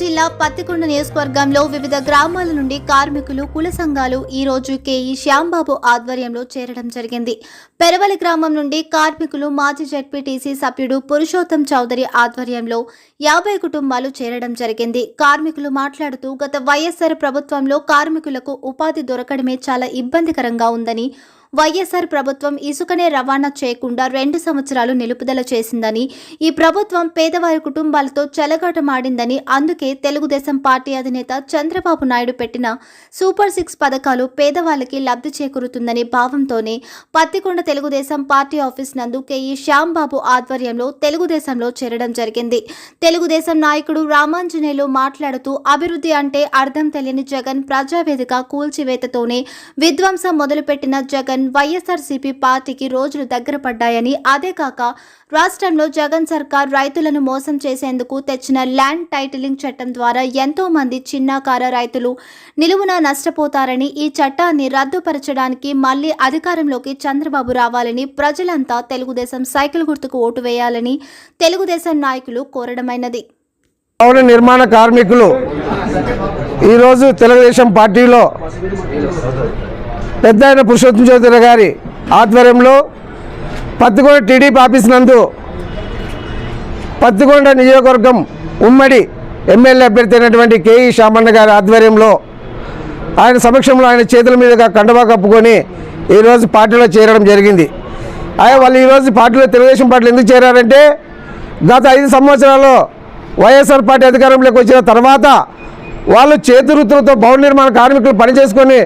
జిల్లా పత్తికొండ నియోజకవర్గంలో వివిధ గ్రామాల నుండి కార్మికులు కుల సంఘాలు ఈ రోజు కేఈ శ్యాంబాబు ఆధ్వర్యంలో చేరడం జరిగింది. పెరవలి గ్రామం నుండి కార్మికులు మాజీ జడ్పీటీసీ సభ్యుడు పురుషోత్తం చౌదరి ఆధ్వర్యంలో యాభై కుటుంబాలు చేరడం జరిగింది. కార్మికులు మాట్లాడుతూ గత వైఎస్ఆర్ ప్రభుత్వంలో కార్మికులకు ఉపాధి దొరకడమే చాలా ఇబ్బందికరంగా ఉందని వైఎస్ఆర్ ప్రభుత్వం ఇసుకనే రవాణా చేయకుండా రెండు సంవత్సరాలు నిలుపుదల చేసిందని ఈ ప్రభుత్వం పేదవారి కుటుంబాలతో చెలగాటమాడిందని అందుకే తెలుగుదేశం పార్టీ అధినేత చంద్రబాబు నాయుడు పెట్టిన సూపర్ సిక్స్ పథకాలు పేదవాళ్ళకి లబ్ధి చేకూరుతుందని భావంతోనే పత్తికొండ తెలుగుదేశం పార్టీ ఆఫీస్ నందు కేఈ శ్యాంబాబు ఆధ్వర్యంలో తెలుగుదేశంలో చేరడం జరిగింది. తెలుగుదేశం నాయకుడు రామాంజనేయులు మాట్లాడుతూ అభివృద్ధి అంటే అర్థం తెలియని జగన్ ప్రజావేదిక కూల్చివేతతోనే విధ్వంసం మొదలుపెట్టిన జగన్ వైఎస్ఆర్సీపీ పార్టీకి రోజులు దగ్గర పడ్డాయని అదే కాక రాష్ట్రంలో జగన్ సర్కార్ రైతులను మోసం చేసేందుకు తెచ్చిన ల్యాండ్ టైటిలింగ్ చట్టం ద్వారా ఎంతో మంది చిన్నాకార రైతులు నిలువున నష్టపోతారని ఈ చట్టాన్ని రద్దుపరచడానికి మళ్ళీ అధికారంలోకి చంద్రబాబు రావాలని ప్రజలంతా తెలుగుదేశం సైకిల్ గుర్తుకు ఓటు వేయాలని తెలుగుదేశం నాయకులు కోరడమైనది. పౌర నిర్మాణ కార్మికులు ఈరోజు తెలుగుదేశం పార్టీలో పెద్ద ఆయన పురుషోత్తం చౌదరి గారి ఆధ్వర్యంలో పత్తికొండ టీడీపీ ఆఫీస్ నందు పత్తికొండ నియోజకవర్గం ఉమ్మడి ఎమ్మెల్యే అభ్యర్థి అయినటువంటి కేఈ శామన్న గారి ఆధ్వర్యంలో ఆయన సమక్షంలో ఆయన చేతుల మీదుగా కండవా కప్పుకొని ఈరోజు పార్టీలో చేరడం జరిగింది. ఆయన వాళ్ళు ఈరోజు పార్టీలో తెలుగుదేశం పార్టీలో ఎందుకు చేరారంటే గత ఐదు సంవత్సరాల్లో వైఎస్ఆర్ పార్టీ అధికారంలోకి వచ్చిన తర్వాత వాళ్ళు చేతి వృత్తులతో భవన నిర్మాణ కార్మికులు పనిచేసుకొని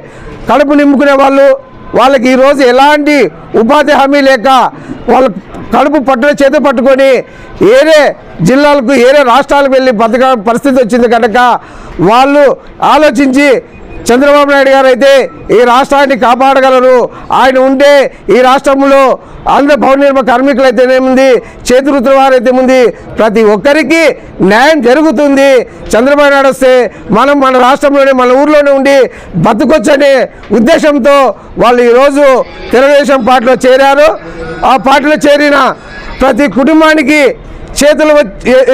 కడుపు నింపుకునే వాళ్ళు వాళ్ళకి ఈరోజు ఎలాంటి ఉపాధి హామీ లేక వాళ్ళ కడుపు పట్టున చేత పట్టుకొని ఏరే జిల్లాలకు ఏరే రాష్ట్రాలకు వెళ్ళి బతక పరిస్థితి వచ్చింది కనుక వాళ్ళు ఆలోచించి చంద్రబాబు నాయుడు గారు అయితే ఈ రాష్ట్రాన్ని కాపాడగలరు. ఆయన ఉంటే ఈ రాష్ట్రంలో ఆంధ్ర భవన నిర్మాణ కార్మికులైతేనేముంది చేతివృత్తుల చేతి వారైతే ఉంది ప్రతి ఒక్కరికి న్యాయం జరుగుతుంది. చంద్రబాబు నాయుడు వస్తే మనం మన రాష్ట్రంలోనే మన ఊర్లోనే ఉండి బతుకొచ్చనే ఉద్దేశంతో వాళ్ళు ఈరోజు తెలుగుదేశం పార్టీలో చేరారు. ఆ పార్టీలో చేరిన ప్రతి కుటుంబానికి చేతులు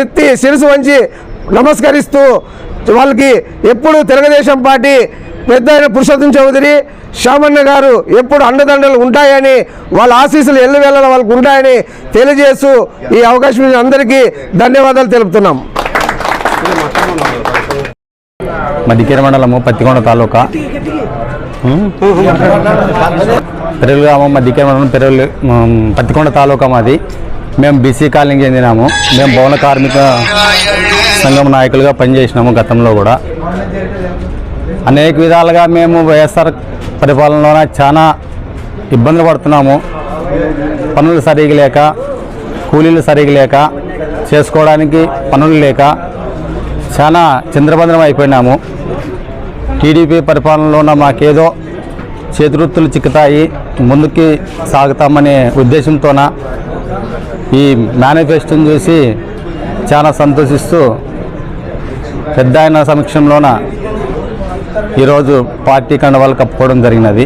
ఎత్తి శిరసు వంచి నమస్కరిస్తూ వాళ్ళకి ఎప్పుడు తెలుగుదేశం పార్టీ పెద్ద అయిన పురుషోత్తం చౌదరి శామన్న గారు ఎప్పుడు అండదండలు ఉంటాయని వాళ్ళ ఆశీస్సులు ఎల్లు వెళ్ళడం వాళ్ళకు ఉంటాయని తెలియజేస్తూ ఈ అవకాశం అందరికీ ధన్యవాదాలు తెలుపుతున్నాం. మధ్యకేర మండలము పత్తికొండ తాలూకా? పెరుగు గ్రామం మధ్యకేర మండలం పెరుగు పత్తికొండ తాలూకా మాది. మేము బీసీ కాలనీకి చెందినాము. మేము భవన కార్మిక సంఘం నాయకులుగా పనిచేసినాము గతంలో కూడా. అనేక విధాలుగా మేము వైఎస్ఆర్ పరిపాలనలోన చాలా ఇబ్బందులు పడుతున్నాము. పనులు సరిగా లేక కూలీలు సరిగా లేక చేసుకోవడానికి పనులు లేక చాలా చంద్రబంధనం అయిపోయినాము. టీడీపీ పరిపాలనలోన మాకేదో చేతివృత్తులు చిక్కుతాయి ముందుకి సాగుతామనే ఉద్దేశంతోన ఈ మేనిఫెస్టోని చూసి చాలా సంతోషిస్తూ పెద్ద ఆయన సమక్షంలోన ఈరోజు పార్టీ కండవాళ్ళు కప్పుకోవడం జరిగినది.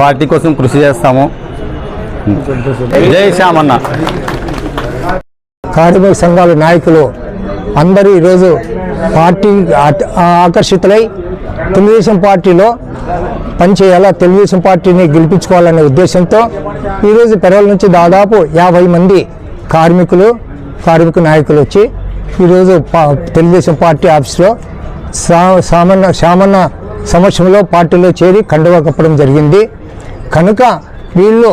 పార్టీ కోసం కృషి చేస్తాము. జై శ్యామన్న. కార్మిక సంఘాల నాయకులు అందరూ ఈరోజు పార్టీ ఆకర్షితులై తెలుగుదేశం పార్టీలో పనిచేయాలా తెలుగుదేశం పార్టీని గెలిపించుకోవాలనే ఉద్దేశంతో ఈరోజు పెరవల నుంచి దాదాపు యాభై మంది కార్మికులు కార్మిక నాయకులు వచ్చి ఈరోజు పా తెలుగుదేశం పార్టీ ఆఫీస్లో సా సామాన్య సామాన్య సమక్షంలో పార్టీలో చేరి కండువా కప్పడం జరిగింది. కనుక వీళ్ళు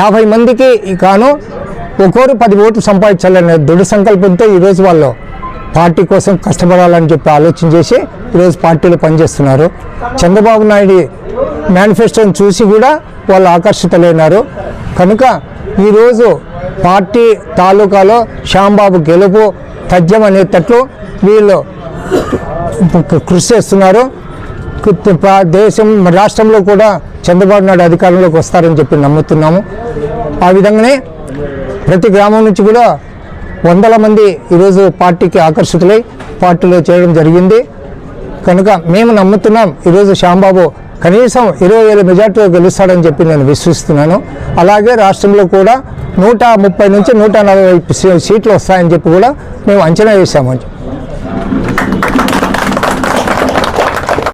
యాభై మందికి కాను ఒక్కోరు పది ఓట్లు సంపాదించాలనే దృఢ సంకల్పంతో ఈరోజు వాళ్ళు పార్టీ కోసం కష్టపడాలని చెప్పి ఆలోచన చేసి ఈరోజు పార్టీలో పనిచేస్తున్నారు. చంద్రబాబు నాయుడు మేనిఫెస్టోని చూసి కూడా వాళ్ళు ఆకర్షితులైనారు. కనుక ఈరోజు పార్టీ తాలూకాలో శ్యాంబాబు గెలుపు పద్యం అనేటట్లు వీళ్ళు కృషి చేస్తున్నారు. దేశం రాష్ట్రంలో కూడా చంద్రబాబు నాయుడు అధికారంలోకి వస్తారని చెప్పి నమ్ముతున్నాము. ఆ విధంగానే ప్రతి గ్రామం నుంచి కూడా వందల మంది ఈరోజు పార్టీకి ఆకర్షితులై పార్టీలో చేయడం జరిగింది. కనుక మేము నమ్ముతున్నాం ఈరోజు శ్యాంబాబు కనీసం ఇరవై వేల మెజార్టీలో గెలుస్తాడని చెప్పి నేను విశ్వసిస్తున్నాను. అలాగే రాష్ట్రంలో కూడా నూట ముప్పై నుంచి నూట నలభై సీట్లు వస్తాయని చెప్పి కూడా మేము అంచనా వేసాము